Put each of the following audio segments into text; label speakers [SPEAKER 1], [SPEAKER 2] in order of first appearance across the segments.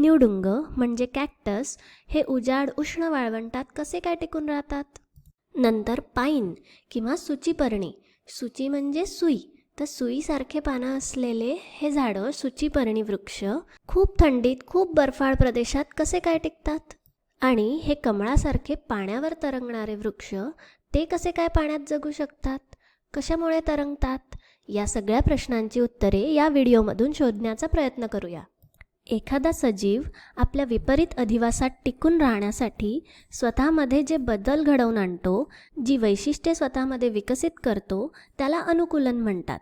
[SPEAKER 1] निवडुंग म्हणजे कॅक्टस हे उजाड उष्ण वाळवंटात कसे काय टिकून राहतात? नंतर पाईन किंवा सुचीपर्णी. सुची म्हणजे सुई. तर सुईसारखे पानं असलेले हे झाडं सुचीपर्णी वृक्ष खूप थंडीत खूप बर्फाळ प्रदेशात कसे काय टिकतात? आणि हे कमळासारखे पाण्यावर तरंगणारे वृक्ष ते कसे काय पाण्यात जगू शकतात? कशामुळे तरंगतात? या सगळ्या प्रश्नांची उत्तरे या व्हिडिओमधून शोधण्याचा प्रयत्न करूया. एखादा सजीव आपल्या विपरीत अधिवासात टिकून राहण्यासाठी स्वतःमध्ये जे बदल घडवून आणतो जी वैशिष्ट्ये स्वतःमध्ये विकसित करतो त्याला अनुकूलन म्हणतात.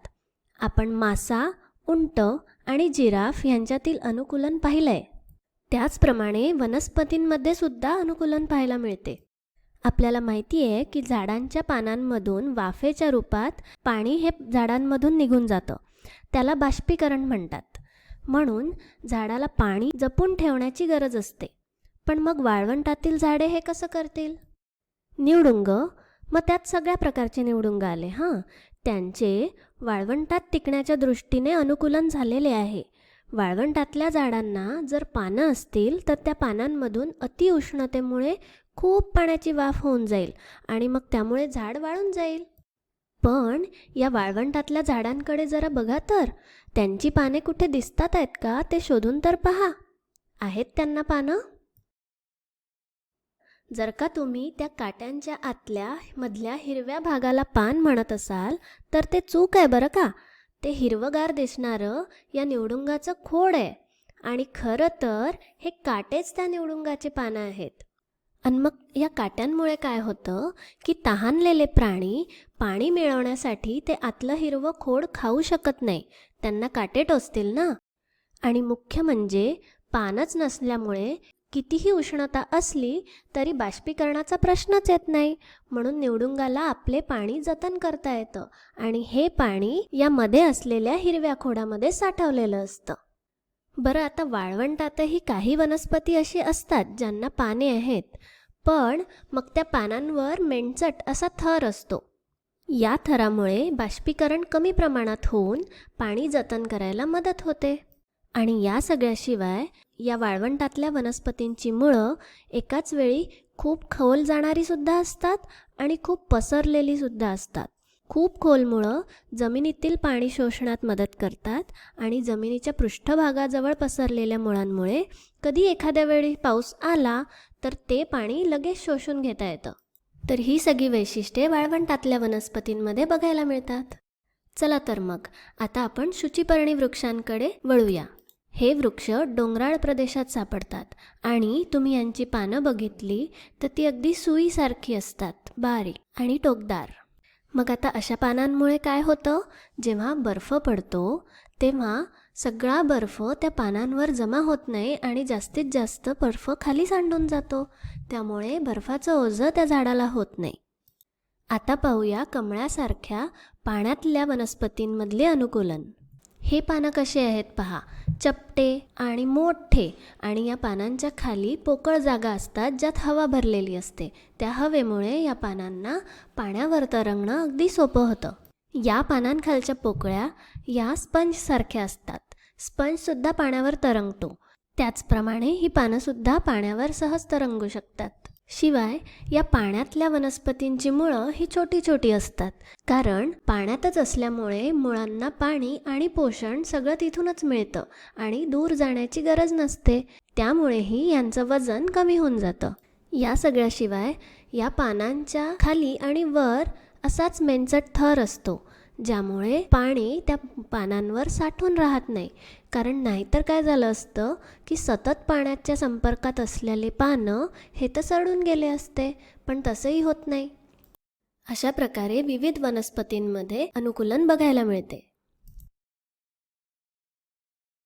[SPEAKER 1] आपण मासा उंट आणि जिराफ यांच्यातील अनुकूलन पाहिलंय. त्याचप्रमाणे वनस्पतींमध्ये सुद्धा अनुकूलन पाहायला मिळते. आपल्याला माहिती आहे की झाडांच्या पानांमधून वाफेच्या रूपात पाणी हे झाडांमधून निघून जातं. त्याला बाष्पीकरण म्हणतात. म्हणून झाडाला पाणी जपून ठेवण्याची गरज असते. पण मग वाळवंटातील झाडे हे कसं करतील? निवडुंग. मग त्यात सगळ्या प्रकारचे निवडुंग आले हां. त्यांचे वाळवंटात टिकण्याच्या दृष्टीने अनुकूलन झालेले आहे. वाळवंटातल्या झाडांना जर पानं असतील तर त्या पानांमधून अतिउष्णतेमुळे खूप पाण्याची वाफ होऊन जाईल आणि मग त्यामुळे झाड वाळून जाईल. पण या वाळवंटातल्या झाडांकडे जरा बघा तर. त्यांची पाने कुठे दिसतात आहेत का ते शोधून तर पहा. आहेत त्यांना पानं? जर का तुम्ही त्या काट्यांच्या आतल्या मधल्या हिरव्या भागाला पान म्हणत असाल तर ते चूक आहे बरं का. ते हिरवगार दिसणारं या निवडुंगाचं खोड आहे. आणि खरं तर हे काटेच त्या निवडुंगाचे पानं आहेत. आणि मग या काट्यांमुळे काय होतं की तहानलेले प्राणी पाणी मिळवण्यासाठी ते आतलं हिरवं खोड खाऊ शकत नाही. त्यांना काटे टोचतील ना? आणि मुख्य म्हणजे पानच नसल्यामुळे कितीही उष्णता असली तरी बाष्पीकरणाचा प्रश्नच येत नाही. म्हणून निवडुंगाला आपले पाणी जतन करता येतं आणि हे पाणी यामध्ये असलेल्या हिरव्या खोडामध्ये साठवलेलं असतं. बरं आता वाळवंटातही काही वनस्पती अशी असतात ज्यांना पाने आहेत पण मग त्या पानांवर मेणचट असा थर असतो. या थरामुळे बाष्पीकरण कमी प्रमाणात होऊन पाणी जतन करायला मदत होते. आणि या सगळ्याशिवाय या वाळवंटातल्या वनस्पतींची मुळं एकाच वेळी खूप खोल जाणारीसुद्धा असतात आणि खूप पसरलेलीसुद्धा असतात. खूप खोल मुळं जमिनीतील पाणी शोषण्यात मदत करतात आणि जमिनीच्या पृष्ठभागाजवळ पसरलेल्या मुळांमुळे कधी एखाद्या वेळी पाऊस आला तर ते पाणी लगेच शोषून घेता येतं. तर ही सगळी वैशिष्ट्ये वाळवंटातल्या वनस्पतींमध्ये बघायला मिळतात. चला तर मग आता आपण शुचिपर्णी वृक्षांकडे वळूया. हे वृक्ष डोंगराळ प्रदेशात सापडतात आणि तुम्ही यांची पानं बघितली तर ती अगदी सुईसारखी असतात बारीक आणि टोकदार. मग आता अशा पानांमुळे काय होतं? जेव्हा बर्फ पडतो तेव्हा सगळा बर्फ त्या पानांवर जमा होत नाही आणि जास्तीत जास्त बर्फ खाली सांडून जातो. त्यामुळे बर्फाचं ओझं त्या झाडाला होत नाही. आता पाहूया कमळासारख्या पाण्यातल्या वनस्पतींमधले अनुकूलन. हे पानं कसे आहेत पहा. चपटे आणि मोठे आणि या पानांच्या खाली पोकळ जागा असतात ज्यात हवा भरलेली असते. त्या हवेमुळे या पानांना पाण्यावर तरंगणं अगदी सोपं होतं. या पानांखालच्या पोकळ्या या स्पंजसारख्या असतात. स्पंजसुद्धा पाण्यावर तरंगतो. त्याचप्रमाणे ही पानंसुद्धा पाण्यावर सहज तरंगू शकतात. शिवाय या पाण्यातल्या वनस्पतींची मुळं ही छोटी छोटी असतात. कारण पाण्यातच असल्यामुळे मुळांना पाणी आणि पोषण सगळं तिथूनच मिळतं आणि दूर जाण्याची गरज नसते. त्यामुळेही यांचं वजन कमी होऊन जातं. या सगळ्याशिवाय या पानांच्या खाली आणि वर असाच मेंचट थर असतो. ज्यामुळे पाणी त्या पानांवर साठून राहत नाही. कारण नाहीतर काय झालं असतं की सतत पाण्याच्या संपर्कात असलेले पानं हे तर सडून गेले असते पण तसंही होत नाही. अशा प्रकारे विविध वनस्पतींमध्ये अनुकूलन बघायला मिळते.